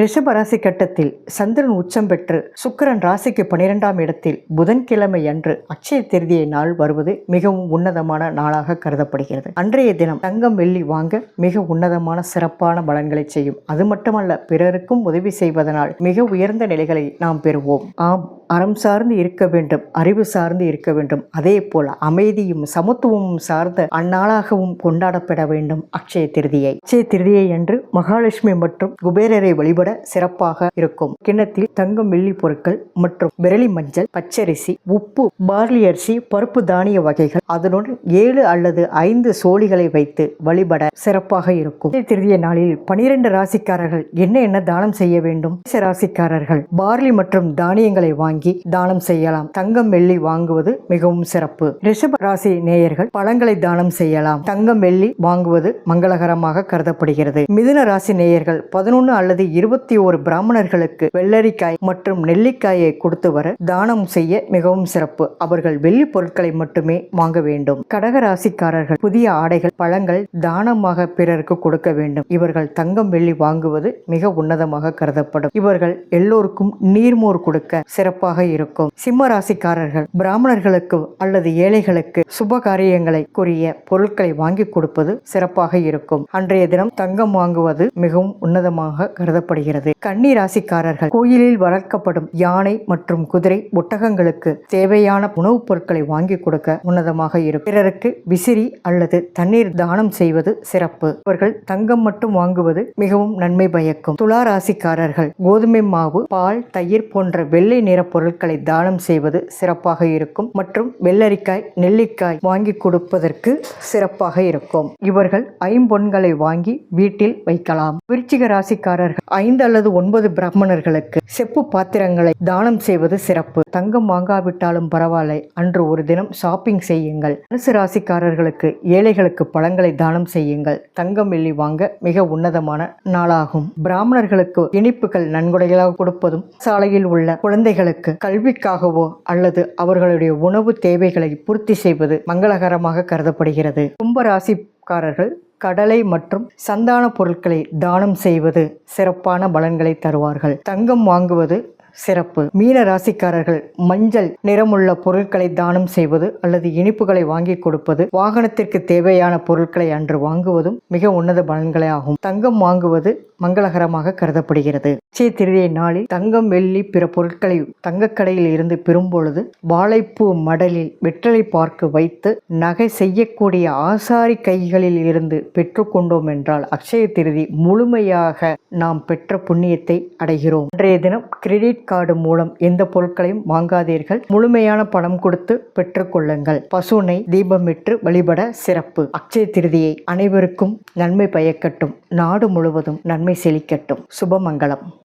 ரிஷபராசி கட்டத்தில் சந்திரன் உச்சம் பெற்று சுக்கிரன் ராசிக்கு பனிரெண்டாம் இடத்தில் புதன்கிழமை அன்று அட்சய திருதியை நாள் வருவது மிகவும் உன்னதமான நாளாக கருதப்படுகிறது. அன்றைய தினம் தங்கம் வெள்ளி வாங்க மிக உன்னதமான சிறப்பான பலன்களை செய்யும். அது மட்டுமல்ல பிறருக்கும் உதவி செய்வதனால் மிக உயர்ந்த நிலைகளை நாம் பெறுவோம். ஆம் அறம் சார்ந்து இருக்க வேண்டும் அறிவு சார்ந்து இருக்க வேண்டும். அதே போல அமைதியும் சமத்துவமும் சார்ந்த அந்நாளாகவும் கொண்டாடப்பட வேண்டும் அக்ஷய திருதியை. அக்ஷய திருதியை அன்று மகாலட்சுமி மற்றும் குபேரரை வழிபட சிறப்பாக இருக்கும். கிண்ணத்தில் தங்கம் வெள்ளி பொருட்கள் மற்றும் விரலி மஞ்சள் பச்சரிசி உப்பு பார்லி அரிசி பருப்பு தானிய வகைகள் அதனுடன் ஏழு அல்லது ஐந்து சோழிகளை வைத்து வழிபட சிறப்பாக இருக்கும். திருதிய நாளில் பனிரெண்டு ராசிக்காரர்கள் என்ன என்ன தானம் செய்ய வேண்டும்? ராசிக்காரர்கள் பார்லி மற்றும் தானியங்களை வாங்கி தானம் செய்யலாம். தங்கம் வெள்ளி வாங்குவது மிகவும் சிறப்பு. ரிஷப ராசி நேயர்கள் பழங்களை தானம் செய்யலாம். தங்கம் வெள்ளி வாங்குவது மங்களகரமாக கருதப்படுகிறது. மிதுன ராசி நேயர்கள் பதினொன்று அல்லது இருபது இருபத்தி ஓரு பிராமணர்களுக்கு வெள்ளரிக்காய் மற்றும் நெல்லிக்காயை கொடுத்து வர தானம் செய்ய மிகவும் சிறப்பு. அவர்கள் வெள்ளி பொருட்களை மட்டுமே வாங்க வேண்டும். கடக ராசிக்காரர்கள் புதிய ஆடைகள் பழங்கள் தானமாக பிறருக்கு கொடுக்க வேண்டும். இவர்கள் தங்கம் வெள்ளி வாங்குவது மிக உன்னதமாக கருதப்படும். இவர்கள் எல்லோருக்கும் நீர்மோர் கொடுக்க சிறப்பாக இருக்கும். சிம்ம ராசிக்காரர்கள் பிராமணர்களுக்கு அல்லது ஏழைகளுக்கு சுப காரியங்களை கூறிய பொருட்களை வாங்கி கொடுப்பது சிறப்பாக இருக்கும். அன்றைய தினம் தங்கம் வாங்குவது மிகவும் உன்னதமாக கருதப்படுகிறது. கன்னி ராசிக்காரர்கள் கோயிலில் வளர்க்கப்படும் யானை மற்றும் குதிரை ஒட்டகங்களுக்கு தேவையான உணவுப் பொருட்களை வாங்கி கொடுக்க உன்னதமாக இருக்கும். பிறருக்கு விசிறி அல்லது தண்ணீர் தானம் செய்வது சிறப்பு. இவர்கள் தங்கம் மட்டும் வாங்குவது மிகவும் நன்மை பயக்கும். துலா ராசிக்காரர்கள் கோதுமை மாவு பால் தயிர் போன்ற வெள்ளை நிற பொருட்களை தானம் செய்வது சிறப்பாக இருக்கும் மற்றும் வெள்ளரிக்காய் நெல்லிக்காய் வாங்கி கொடுப்பதற்கு சிறப்பாக இருக்கும். இவர்கள் ஐம்பொன்களை வாங்கி வீட்டில் வைக்கலாம். விருச்சிக ராசிக்காரர்கள் ஐந்து ஐந்து அல்லது ஒன்பது பிராமணர்களுக்கு செப்பு பாத்திரங்களை தானம் செய்வது சிறப்பு. தங்கம் வாங்காவிட்டாலும் பரவாயில்லை. அன்று ஒரு தினம் ஷாப்பிங் செய்யுங்கள். மனசு ராசிக்காரர்களுக்கு ஏழைகளுக்கு பழங்களை தானம் செய்யுங்கள். தங்கம் வெள்ளி வாங்க மிக உன்னதமான நாளாகும். பிராமணர்களுக்கு இனிப்புகள் நன்கொடைகளாக கொடுப்பதும் சாலையில் உள்ள குழந்தைகளுக்கு கல்விக்காகவோ அல்லது அவர்களுடைய உணவு தேவைகளை பூர்த்தி செய்வது மங்களகரமாக கருதப்படுகிறது. கும்பராசிக்காரர்கள் கடலை மற்றும் சந்தான பொருட்களை தானம் செய்வது சிறப்பான பலன்களை தருவார்கள். தங்கம் வாங்குவது சிறப்பு. மீன ராசிக்காரர்கள் மஞ்சள் நிறமுள்ள பொருட்களை தானம் செய்வது அல்லது இனிப்புகளை வாங்கி கொடுப்பது வாகனத்திற்கு தேவையான பொருட்களை அன்று வாங்குவதும் மிக உன்னத பலன்களே ஆகும். தங்கம் வாங்குவது மங்களகரமாக கருதப்படுகிறது. சே திருதியை நாளில் தங்கம் வெள்ளி பிற பொருட்களை தங்கக்கடையில் இருந்து பெறும்பொழுது வாழைப்பூ மடலில் வெற்றலை பார்க்க வைத்து நகை செய்யக்கூடிய ஆசாரி கைகளில் இருந்து பெற்றுக்கொண்டோம் என்றால் அக்ஷய திருதி முழுமையாக நாம் பெற்ற புண்ணியத்தை அடைகிறோம். அன்றைய தினம் கிரெடிட் கிரெடிட் கார்டு மூலம் எந்த பொருட்களையும் வாங்காதீர்கள். முழுமையான பணம் கொடுத்து பெற்றுக்கொள்ளுங்கள். பசுனை தீபமிட்டு வழிபட சிறப்பு. அக்ஷய திருதியை அனைவருக்கும் நன்மை பயக்கட்டும். நாடு முழுவதும் நன்மை செழிக்கட்டும். சுபமங்கலம்.